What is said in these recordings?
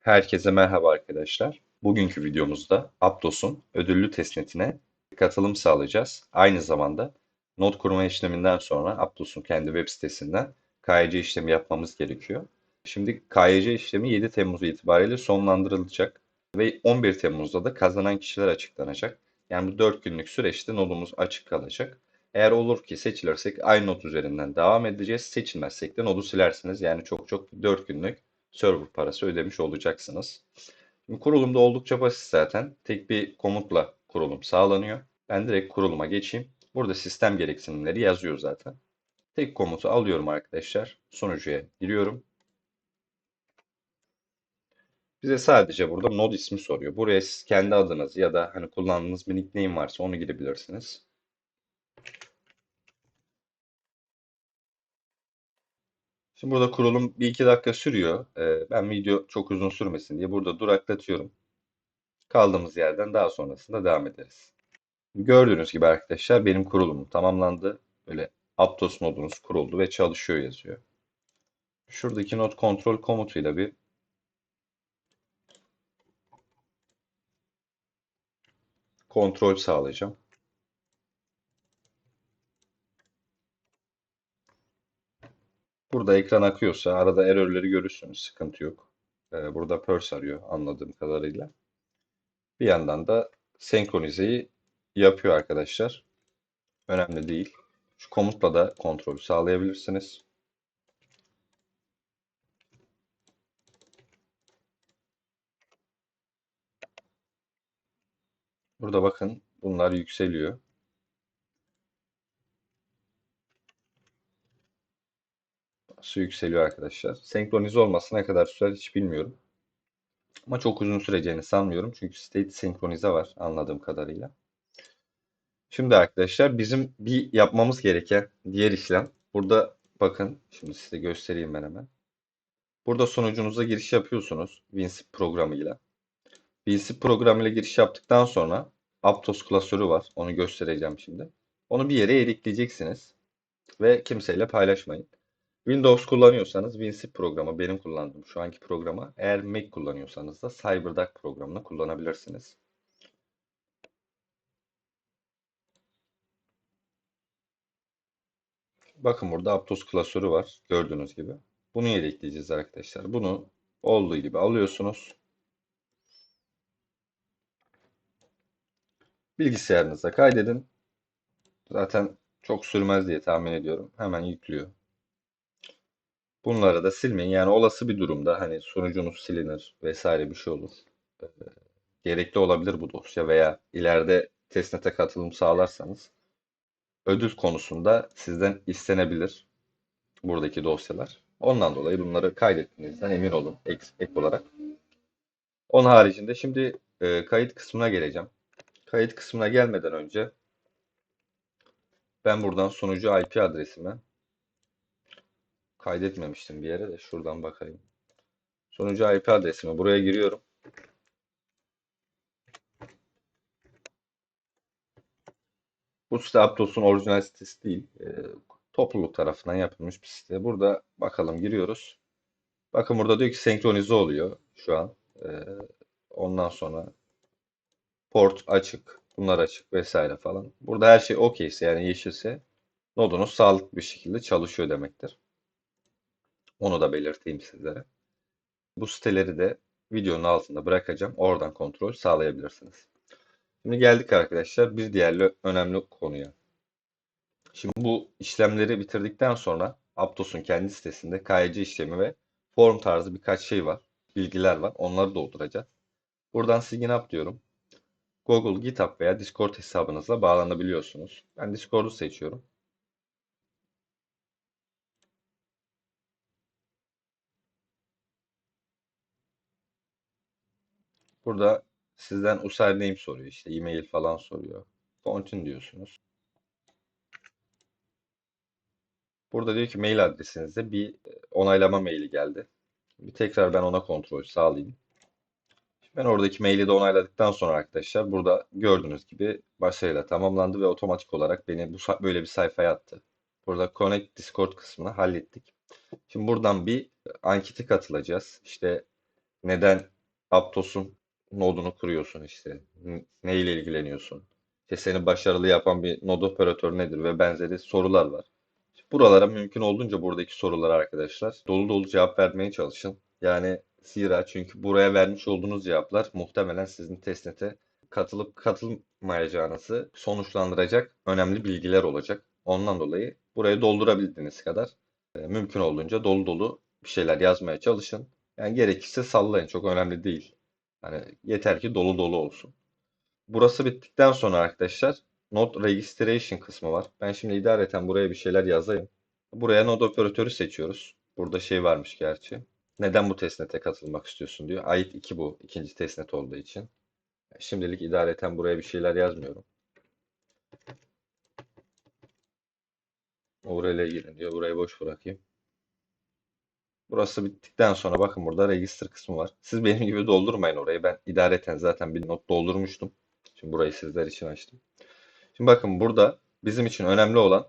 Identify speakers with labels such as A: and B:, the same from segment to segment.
A: Herkese merhaba arkadaşlar. Bugünkü videomuzda Aptos'un ödüllü testnetine katılım sağlayacağız. Aynı zamanda not kurma işleminden sonra Aptos'un kendi web sitesinden KYC işlemi yapmamız gerekiyor. Şimdi KYC işlemi 7 Temmuz itibariyle sonlandırılacak ve 11 Temmuz'da da kazanan kişiler açıklanacak. Yani bu 4 günlük süreçte nodumuz açık kalacak. Eğer olur ki seçilirsek aynı not üzerinden devam edeceğiz. Seçilmezsek de nodu silersiniz. Yani çok çok 4 günlük server parası ödemiş olacaksınız. Şimdi kurulumda oldukça basit zaten. Tek bir komutla kurulum sağlanıyor. Ben direkt kuruluma geçeyim. Burada sistem gereksinimleri yazıyor zaten. Tek komutu alıyorum arkadaşlar. Sunucuya giriyorum. Bize sadece burada node ismi soruyor. Buraya siz kendi adınız ya da hani kullandığınız bir nickname varsa onu girebilirsiniz. Şimdi burada kurulum bir iki dakika sürüyor. Ee, ben video çok uzun sürmesin diye burada duraklatıyorum. Kaldığımız yerden daha sonrasında devam ederiz. Gördüğünüz gibi arkadaşlar benim kurulumum tamamlandı. Böyle Aptos nodunuz kuruldu ve çalışıyor yazıyor. Şuradaki node kontrol komutuyla bir kontrol sağlayacağım. Burada ekran akıyorsa arada errorleri görürsünüz. Sıkıntı yok. Ee, burada Perls arıyor anladığım kadarıyla. Bir yandan da senkronizeyi yapıyor arkadaşlar. Önemli değil. Şu komutla da kontrol sağlayabilirsiniz. Burada bakın bunlar yükseliyor. Su yükseliyor arkadaşlar. Senkronize olması ne kadar sürer hiç bilmiyorum. Ama çok uzun süreceğini sanmıyorum. Çünkü state senkronize var anladığım kadarıyla. Şimdi arkadaşlar bizim bir yapmamız gereken diğer işlem. Burada bakın şimdi size göstereyim ben hemen. Burada sonucunuza giriş yapıyorsunuz WinZip programıyla. WinZip programıyla giriş yaptıktan sonra Aptos klasörü var. Onu göstereceğim şimdi. Onu bir yere editleyeceksiniz. Ve kimseyle paylaşmayın. Windows kullanıyorsanız WinZip programı benim kullandığım şu anki programa. Eğer Mac kullanıyorsanız da CyberDuck programını kullanabilirsiniz. Bakın burada Aptos klasörü var. Gördüğünüz gibi. Bunu yedekleyeceğiz arkadaşlar. Bunu olduğu gibi alıyorsunuz. Bilgisayarınıza kaydedin. Zaten çok sürmez diye tahmin ediyorum. Hemen yüklüyor. Bunları da silmeyin. Yani olası bir durumda hani sunucunuz silinir vesaire bir şey olur. Ee, gerekli olabilir bu dosya veya ileride testnet'e katılım sağlarsanız ödül konusunda sizden istenebilir buradaki dosyalar. Ondan dolayı bunları kaydettiğinizden emin olun ek, ek olarak. Onun haricinde şimdi e, kayıt kısmına geleceğim. Kayıt kısmına gelmeden önce ben buradan sunucu IP adresimi kaydetmemiştim bir yere de şuradan bakayım. Sunucu IP adresimi buraya giriyorum. Bu site Aptos'un orijinal sitesi değil. E, topluluk tarafından yapılmış bir site. Burada bakalım giriyoruz. Bakın burada diyor ki senkronize oluyor şu an. E, ondan sonra port açık, bunlar açık vesaire falan. Burada her şey okeyse yani yeşilse nodunuz sağlıklı bir şekilde çalışıyor demektir. Onu da belirteyim sizlere. Bu siteleri de videonun altında bırakacağım. Oradan kontrol sağlayabilirsiniz. Şimdi geldik arkadaşlar bir diğer önemli konuya. Şimdi bu işlemleri bitirdikten sonra Aptos'un kendi sitesinde KYC işlemi ve form tarzı birkaç şey var. Bilgiler var. Onları dolduracağız. Buradan sign up diyorum. Google, GitHub veya Discord hesabınızla bağlanabiliyorsunuz. Ben Discord'u seçiyorum. Burada sizden username soruyor. işte e-mail falan soruyor. Continue diyorsunuz. Burada diyor ki mail adresinizde bir onaylama maili geldi. Bir tekrar ben ona kontrol sağlayayım. Ben oradaki maili de onayladıktan sonra arkadaşlar burada gördüğünüz gibi başarıyla tamamlandı ve otomatik olarak beni bu böyle bir sayfaya attı. Burada Connect Discord kısmını hallettik. Şimdi buradan bir ankete katılacağız. İşte neden Aptos'un nodunu kuruyorsun işte? N- Ne ile ilgileniyorsun? İşte seni başarılı yapan bir node operatörü nedir ve benzeri sorular var. Buralara mümkün olduğunca buradaki sorulara arkadaşlar dolu dolu cevap vermeye çalışın. Yani zira çünkü buraya vermiş olduğunuz cevaplar muhtemelen sizin testnete katılıp katılmayacağınızı sonuçlandıracak önemli bilgiler olacak. Ondan dolayı burayı doldurabildiğiniz kadar e, mümkün olduğunca dolu dolu bir şeyler yazmaya çalışın. Yani gerekirse sallayın çok önemli değil. Hani yeter ki dolu dolu olsun. Burası bittikten sonra arkadaşlar Node Registration kısmı var. Ben şimdi idareten buraya bir şeyler yazayım. Buraya node operatörü seçiyoruz. Burada şey varmış gerçi. Neden bu testnete katılmak istiyorsun diyor. Ait 2 bu. ikinci testnet olduğu için. Şimdilik idareten buraya bir şeyler yazmıyorum. URL'e girin diyor. Burayı boş bırakayım. Burası bittikten sonra bakın burada register kısmı var. Siz benim gibi doldurmayın orayı. Ben idareten zaten bir not doldurmuştum. Şimdi burayı sizler için açtım. Şimdi bakın burada bizim için önemli olan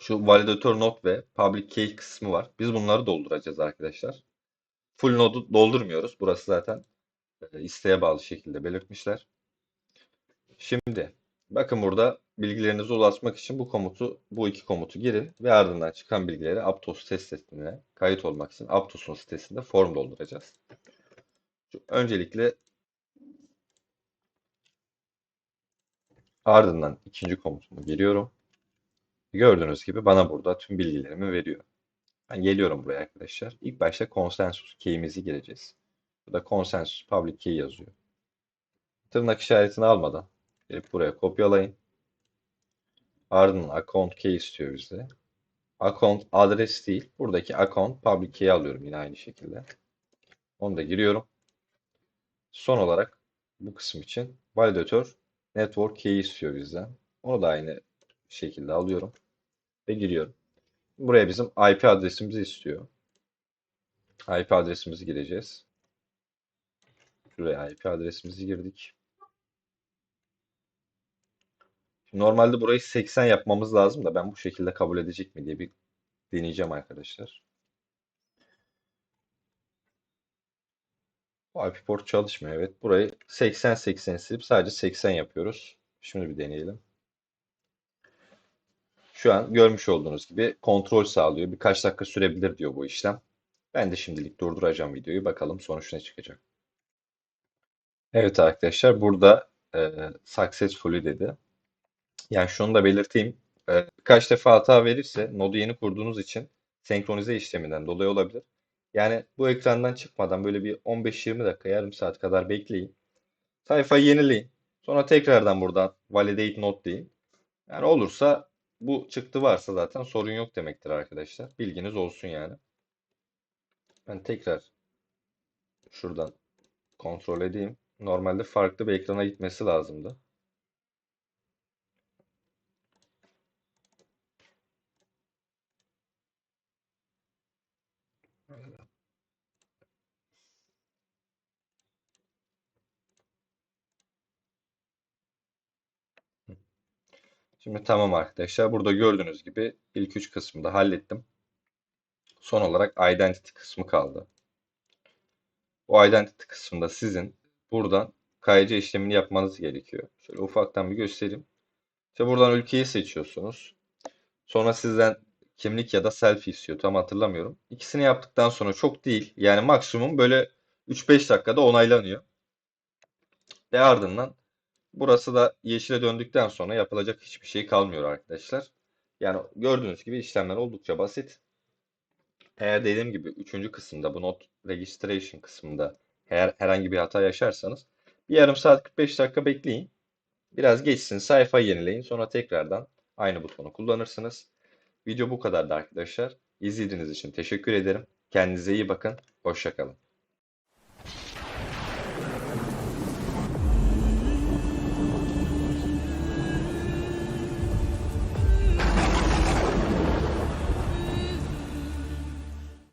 A: şu validatör node ve public key kısmı var. Biz bunları dolduracağız arkadaşlar. Full node'u doldurmuyoruz. Burası zaten e, isteğe bağlı şekilde belirtmişler. Şimdi bakın burada bilgilerinize ulaşmak için bu komutu, bu iki komutu girin ve ardından çıkan bilgileri Aptos test setine kayıt olmak için Aptos'un sitesinde form dolduracağız. Öncelikle ardından ikinci komutumu giriyorum. Gördüğünüz gibi bana burada tüm bilgilerimi veriyor. Ben geliyorum buraya arkadaşlar. İlk başta konsensus key'imizi gireceğiz. Burada konsensus public key yazıyor. Tırnak işaretini almadan gelip buraya kopyalayın. Ardından account key istiyor bize. Account adres değil. Buradaki account public key alıyorum yine aynı şekilde. Onu da giriyorum. Son olarak bu kısım için validatör network key istiyor bizden. Onu da aynı şekilde alıyorum ve giriyorum. Buraya bizim IP adresimizi istiyor. IP adresimizi gireceğiz. Şuraya IP adresimizi girdik. Normalde burayı 80 yapmamız lazım da ben bu şekilde kabul edecek mi diye bir deneyeceğim arkadaşlar. Bu IP port çalışmıyor. Evet. Burayı 80-80 silip sadece 80 yapıyoruz. Şimdi bir deneyelim. Şu an görmüş olduğunuz gibi kontrol sağlıyor. Birkaç dakika sürebilir diyor bu işlem. Ben de şimdilik durduracağım videoyu. Bakalım sonuç ne çıkacak. Evet arkadaşlar burada e, successfully dedi. Yani şunu da belirteyim. E, birkaç defa hata verirse nodu yeni kurduğunuz için senkronize işleminden dolayı olabilir. Yani bu ekrandan çıkmadan böyle bir 15-20 dakika, yarım saat kadar bekleyin. Sayfayı yenileyin. Sonra tekrardan buradan validate node deyin. Yani olursa bu çıktı varsa zaten sorun yok demektir arkadaşlar. Bilginiz olsun yani. Ben tekrar şuradan kontrol edeyim. Normalde farklı bir ekrana gitmesi lazımdı. Şimdi tamam arkadaşlar. Burada gördüğünüz gibi ilk üç kısmı da hallettim. Son olarak identity kısmı kaldı. Bu identity kısmında sizin buradan KYC işlemini yapmanız gerekiyor. Şöyle ufaktan bir göstereyim. İşte buradan ülkeyi seçiyorsunuz. Sonra sizden kimlik ya da selfie istiyor. Tam hatırlamıyorum. İkisini yaptıktan sonra çok değil. Yani maksimum böyle 3-5 dakikada onaylanıyor. Ve ardından burası da yeşile döndükten sonra yapılacak hiçbir şey kalmıyor arkadaşlar. Yani gördüğünüz gibi işlemler oldukça basit. Eğer dediğim gibi 3. kısımda bu not registration kısmında eğer herhangi bir hata yaşarsanız bir yarım saat 45 dakika bekleyin. Biraz geçsin sayfayı yenileyin sonra tekrardan aynı butonu kullanırsınız. Video bu kadardı arkadaşlar. İzlediğiniz için teşekkür ederim. Kendinize iyi bakın. Hoşçakalın.